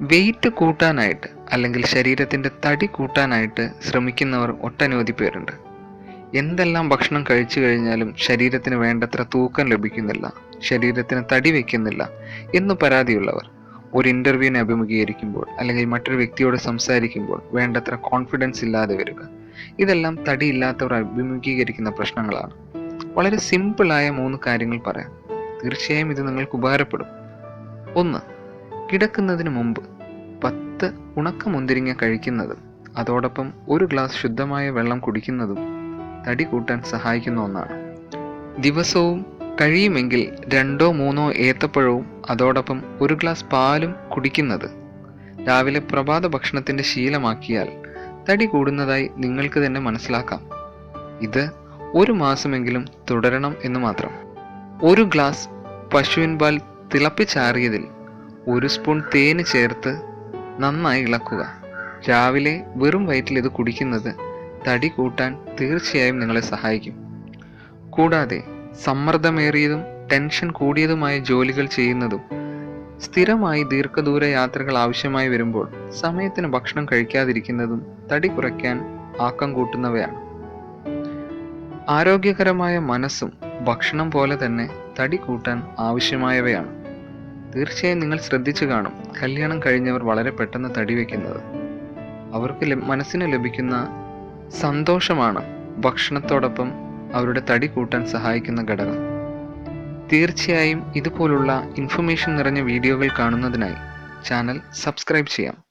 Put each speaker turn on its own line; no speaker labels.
Wait കൂട്ടാനായിട്ട് അല്ലെങ്കിൽ ശരീരത്തിന്റെ തടി കൂട്ടാനായിട്ട് ശ്രമിക്കുന്നവർ ഒട്ടനവധി പേരുണ്ട്. എന്തെല്ലാം ഭക്ഷണം കഴിച്ചു കഴിഞ്ഞാലും ശരീരത്തിന് വേണ്ടത്ര തൂക്കം ലഭിക്കുന്നില്ല ശരീരത്തിന് തടി വയ്ക്കുന്നില്ല എന്ന് പരാതിയുള്ളവർ ഒരു ഇന്റർവ്യൂവിനെ അഭിമുഖീകരിക്കുമ്പോൾ അല്ലെങ്കിൽ മറ്റൊരു വ്യക്തിയോട് സംസാരിക്കുമ്പോൾ വേണ്ടത്ര കോൺഫിഡൻസ് ഇല്ലാതെ വരിക. ഇതെല്ലാം തടിയില്ലാത്തവർ അഭിമുഖീകരിക്കുന്ന പ്രശ്നങ്ങളാണ്. വളരെ സിമ്പിളായ മൂന്ന് കാര്യങ്ങൾ പറയാം. തീർച്ചയായും ഇത് നിങ്ങൾക്ക് ഉപകാരപ്പെടും. ഒന്ന് കിടക്കുന്നതിന് മുമ്പ് പത്ത് ഉണക്ക മുന്തിരിങ്ങ കഴിക്കുന്നതും അതോടൊപ്പം ഒരു ഗ്ലാസ് ശുദ്ധമായ വെള്ളം കുടിക്കുന്നതും തടി കൂട്ടാൻ സഹായിക്കുന്ന ഒന്നാണ്. ദിവസവും കഴിയുമെങ്കിൽ രണ്ടോ മൂന്നോ ഏത്തപ്പഴവും അതോടൊപ്പം ഒരു ഗ്ലാസ് പാലും കുടിക്കുന്നത് രാവിലെ പ്രഭാത ഭക്ഷണത്തിന്റെ ശീലമാക്കിയാൽ തടി കൂടുന്നതായി നിങ്ങൾക്ക് തന്നെ മനസ്സിലാക്കാം. ഇത് ഒരു മാസമെങ്കിലും തുടരണം എന്ന് മാത്രം. ഒരു ഗ്ലാസ് പശുവിൻ പാൽ തിളപ്പിച്ചാറിയതിൽ ഒരു സ്പൂൺ തേന് ചേർത്ത് നന്നായി ഇളക്കുക. രാവിലെ വെറും വയറ്റിൽ ഇത് കുടിക്കുന്നത് തടി കൂട്ടാൻ തീർച്ചയായും നിങ്ങളെ സഹായിക്കും. കൂടാതെ സമ്മർദ്ദമേറിയതും ടെൻഷൻ കൂടിയതുമായ ജോലികൾ ചെയ്യുന്നതും സ്ഥിരമായി ദീർഘദൂര യാത്രകൾ ആവശ്യമായി വരുമ്പോൾ സമയത്തിന് ഭക്ഷണം കഴിക്കാതിരിക്കുന്നതും തടി കുറയ്ക്കാൻ ആക്കം കൂട്ടുന്നവയാണ്. ആരോഗ്യകരമായ മനസ്സും ഭക്ഷണം പോലെ തന്നെ തടി കൂട്ടാൻ ആവശ്യമായവയാണ്. തീർച്ചയായും നിങ്ങൾ ശ്രദ്ധിച്ചു കാണും. കല്യാണം കഴിഞ്ഞവർ വളരെ പെട്ടെന്ന് തടി വയ്ക്കുന്നത്. അവർക്ക് മനസ്സിന് ലഭിക്കുന്ന സന്തോഷമാണ് ഭക്ഷണത്തോടൊപ്പം അവരുടെ തടി കൂട്ടാൻ സഹായിക്കുന്ന ഘടകം. തീർച്ചയായും ഇതുപോലുള്ള ഇൻഫർമേഷൻ നിറഞ്ഞ വീഡിയോകൾ കാണുന്നതിനായി ചാനൽ സബ്സ്ക്രൈബ് ചെയ്യാം.